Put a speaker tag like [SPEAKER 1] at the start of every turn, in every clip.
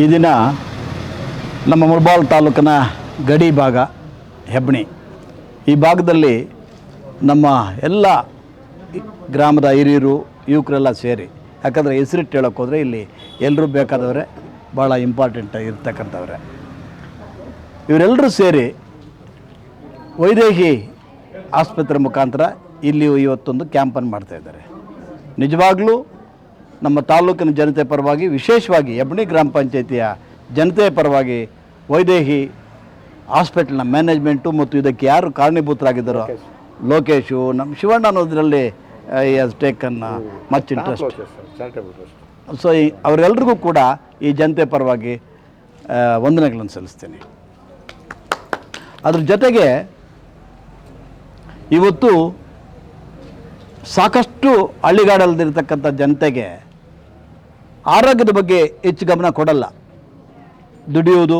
[SPEAKER 1] ಈ ದಿನ ನಮ್ಮ ಮುಳಬಾಲ್ ತಾಲೂಕಿನ ಗಡಿ ಭಾಗ ಹೆಬ್ಬಣಿ. ಈ ಭಾಗದಲ್ಲಿ ನಮ್ಮ ಎಲ್ಲ ಗ್ರಾಮದ ಹಿರಿಯರು, ಯುವಕರೆಲ್ಲ ಸೇರಿ, ಯಾಕಂದರೆ ಹೆಸರಿಟ್ಟು ಹೇಳೋಕೆ ಹೋದರೆ ಇಲ್ಲಿ ಎಲ್ಲರೂ ಬೇಕಾದವರೆ ಭಾಳ ಇಂಪಾರ್ಟೆಂಟ್ ಇರ್ತಕ್ಕಂಥವ್ರೆ. ಇವರೆಲ್ಲರೂ ಸೇರಿ ವೈದೇಹಿ ಆಸ್ಪತ್ರೆ ಮುಖಾಂತರ ಇಲ್ಲಿ ಇವತ್ತೊಂದು ಕ್ಯಾಂಪನ್ನು ಮಾಡ್ತಾಯಿದ್ದಾರೆ ನಿಜವಾಗ್ಲೂ ನಮ್ಮ ತಾಲೂಕಿನ ಜನತೆ ಪರವಾಗಿ ವಿಶೇಷವಾಗಿ ಎಬ್ಣಿ ಗ್ರಾಮ ಪಂಚಾಯಿತಿಯ ಜನತೆಯ ಪರವಾಗಿ ವೈದೇಹಿ ಹಾಸ್ಪಿಟಲ್ನ ಮ್ಯಾನೇಜ್ಮೆಂಟು ಮತ್ತು ಇದಕ್ಕೆ ಯಾರು ಕಾರಣೀಭೂತರಾಗಿದ್ದಾರೋ ಲೋಕೇಶು. ನಮ್ಮ ಶಿವಣ್ಣ ಅನ್ನೋದರಲ್ಲಿ ಟೇಕನ್ ಮಚ್ ಇಂಟ್ರೆಸ್ಟ್ ಸೊ ಈ ಅವರೆಲ್ಲರಿಗೂ ಕೂಡ ಈ ಜನತೆ ಪರವಾಗಿ ವಂದನೆಗಳನ್ನು ಸಲ್ಲಿಸ್ತೀನಿ. ಅದ್ರ ಜೊತೆಗೆ ಇವತ್ತು ಸಾಕಷ್ಟು ಹಳ್ಳಿಗಾಡಲ್ದಿರ್ತಕ್ಕಂಥ ಜನತೆಗೆ ಆರೋಗ್ಯದ ಬಗ್ಗೆ ಹೆಚ್ಚು ಗಮನ ಕೊಡಲ್ಲ. ದುಡಿಯೋದು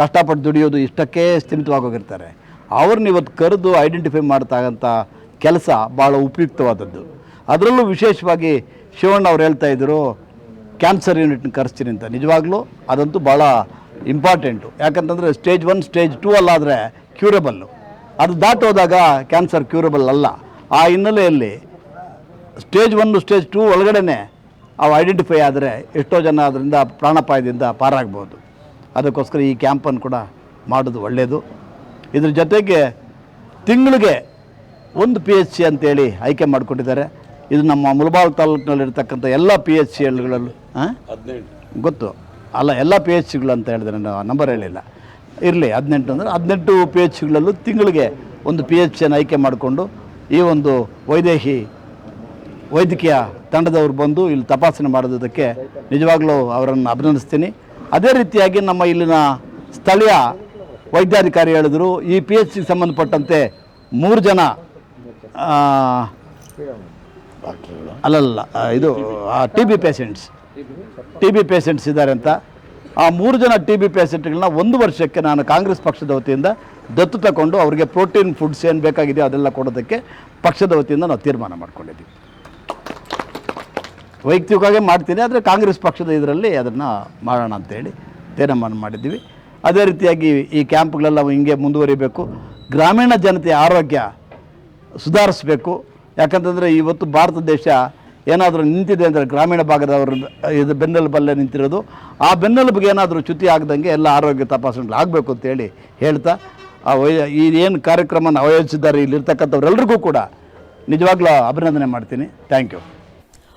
[SPEAKER 1] ಕಷ್ಟಪಟ್ಟು ದುಡಿಯೋದು ಇಷ್ಟಕ್ಕೆ ಸ್ಥಿಮಿತವಾಗೋಗಿರ್ತಾರೆ ಅವ್ರನ್ನ ಇವತ್ತು ಕರೆದು ಐಡೆಂಟಿಫೈ ಮಾಡ್ತಕ್ಕಂಥ ಕೆಲಸ ಭಾಳ ಉಪಯುಕ್ತವಾದದ್ದು. ಅದರಲ್ಲೂ ವಿಶೇಷವಾಗಿ ಶಿವಣ್ಣ ಅವ್ರು ಹೇಳ್ತಾ ಇದ್ದರು ಕ್ಯಾನ್ಸರ್ ಯೂನಿಟ್ನ ಕರೆಸ್ತೀನಿ ಅಂತ. ನಿಜವಾಗ್ಲೂ ಅದಂತೂ ಭಾಳ ಇಂಪಾರ್ಟೆಂಟು ಯಾಕಂತಂದರೆ ಸ್ಟೇಜ್ ಒನ್ ಸ್ಟೇಜ್ ಟೂ ಅಲ್ಲಾದರೆ ಕ್ಯೂರಬಲ್ಲು ಅದು ದಾಟೋದಾಗ ಕ್ಯಾನ್ಸರ್ ಕ್ಯೂರಬಲ್ ಅಲ್ಲ. ಆ ಹಿನ್ನೆಲೆಯಲ್ಲಿ ಸ್ಟೇಜ್ ಒನ್ ಸ್ಟೇಜ್ ಟೂ ಒಳಗಡೆನೆ ಅವು ಐಡೆಂಟಿಫೈ ಆದರೆ ಎಷ್ಟೋ ಜನ ಅದರಿಂದ ಪ್ರಾಣಾಪಾಯದಿಂದ ಪಾರಾಗ್ಬೋದು. ಅದಕ್ಕೋಸ್ಕರ ಈ ಕ್ಯಾಂಪನ್ನು ಕೂಡ ಮಾಡೋದು ಒಳ್ಳೆಯದು ಇದ್ರ ಜೊತೆಗೆ ತಿಂಗಳಿಗೆ ಒಂದು ಪಿ ಎಚ್ ಸಿ ಅಂತೇಳಿ ಆಯ್ಕೆ ಮಾಡಿಕೊಟ್ಟಿದ್ದಾರೆ ಇದು ನಮ್ಮ ಮುಳಬಾಲ್ ತಾಲೂಕಿನಲ್ಲಿರ್ತಕ್ಕಂಥ ಎಲ್ಲ ಪಿ ಎಚ್ ಸಿ ಎಲ್ಗಳಲ್ಲೂ ಹಾಂ
[SPEAKER 2] ಹದಿನೆಂಟು.
[SPEAKER 1] ಗೊತ್ತು. ಅಲ್ಲ ಎಲ್ಲ ಪಿ ಎಚ್ ಸಿಗಳು ಅಂತ ಹೇಳಿದ್ರೆ ನಾನು ನಂಬರ್ ಹೇಳಿಲ್ಲ. ಇರಲಿ ಹದಿನೆಂಟು ಅಂದರೆ ಹದಿನೆಂಟು ಪಿ ಎಚ್ ಸಿಗಳಲ್ಲೂ ತಿಂಗಳಿಗೆ ಒಂದು ಪಿ ಎಚ್ ಸಿಯನ್ನು ಆಯ್ಕೆ ಮಾಡಿಕೊಂಡು ಈ ಒಂದು ವೈದೇಹಿ ವೈದ್ಯಕೀಯ ತಂಡದವರು ಬಂದು ಇಲ್ಲಿ ತಪಾಸಣೆ ಮಾಡೋದಕ್ಕೆ ನಿಜವಾಗ್ಲೂ ಅವರನ್ನು ಅಭಿನಂದಿಸ್ತೀನಿ. ಅದೇ ರೀತಿಯಾಗಿ ನಮ್ಮ ಇಲ್ಲಿನ ಸ್ಥಳೀಯ ವೈದ್ಯಾಧಿಕಾರಿ ಹೇಳಿದ್ರು, ಈ ಪಿ ಎಚ್ ಸಿಗೆ ಸಂಬಂಧಪಟ್ಟಂತೆ ಮೂರು ಜನ ಅಲ್ಲಲ್ಲ ಇದು T B patients T B patients ಇದ್ದಾರೆ ಅಂತ. ಆ ಮೂರು ಜನ ಟಿ ಬಿ ಪೇಷೆಂಟ್ಗಳನ್ನ ಒಂದು ವರ್ಷಕ್ಕೆ ನಾನು ಕಾಂಗ್ರೆಸ್ ಪಕ್ಷದ ವತಿಯಿಂದ ದತ್ತು ತಗೊಂಡು ಅವರಿಗೆ ಪ್ರೋಟೀನ್, ಫುಡ್ಸ್ ಏನು ಬೇಕಾಗಿದೆಯೋ ಅದೆಲ್ಲ ಕೊಡೋದಕ್ಕೆ ಪಕ್ಷದ ವತಿಯಿಂದ ನಾವು ತೀರ್ಮಾನ ಮಾಡ್ಕೊಂಡಿದ್ದೀವಿ. ವೈಯಕ್ತಿಕವಾಗಿ ಮಾಡ್ತೀನಿ, ಆದರೆ ಕಾಂಗ್ರೆಸ್ ಪಕ್ಷದ ಇದರಲ್ಲಿ ಅದನ್ನು ಮಾಡೋಣ ಅಂತೇಳಿ ತೀರ್ಮಾನ ಮಾಡಿದ್ದೀವಿ. ಅದೇ ರೀತಿಯಾಗಿ ಈ ಕ್ಯಾಂಪ್ಗಳೆಲ್ಲ ಹಿಂಗೆ ಮುಂದುವರಿಬೇಕು. ಗ್ರಾಮೀಣ ಜನತೆಯ ಆರೋಗ್ಯ ಸುಧಾರಿಸಬೇಕು. ಯಾಕಂತಂದರೆ ಇವತ್ತು ಭಾರತ ದೇಶ ಏನಾದರೂ ನಿಂತಿದೆ ಅಂದರೆ ಗ್ರಾಮೀಣ ಭಾಗದವರು ಇದು ಬೆನ್ನೆಲುಬಲ್ಲೇ ನಿಂತಿರೋದು. ಆ ಬೆನ್ನೆಲುಬಿಗೆ ಏನಾದರೂ ಚ್ಯುತಿ ಆಗದಂಗೆ ಎಲ್ಲ ಆರೋಗ್ಯ ತಪಾಸಣೆಗಳು ಆಗಬೇಕು ಅಂತೇಳಿ ಹೇಳ್ತಾ, ಆ ವೈ ಈ ಏನು ಕಾರ್ಯಕ್ರಮನ ಆಯೋಜಿಸಿದ್ದಾರೆ ಇಲ್ಲಿರ್ತಕ್ಕಂಥವ್ರೆಲ್ರಿಗೂ ಕೂಡ ನಿಜವಾಗ್ಲೂ ಅಭಿನಂದನೆ ಮಾಡ್ತೀನಿ. Thank you.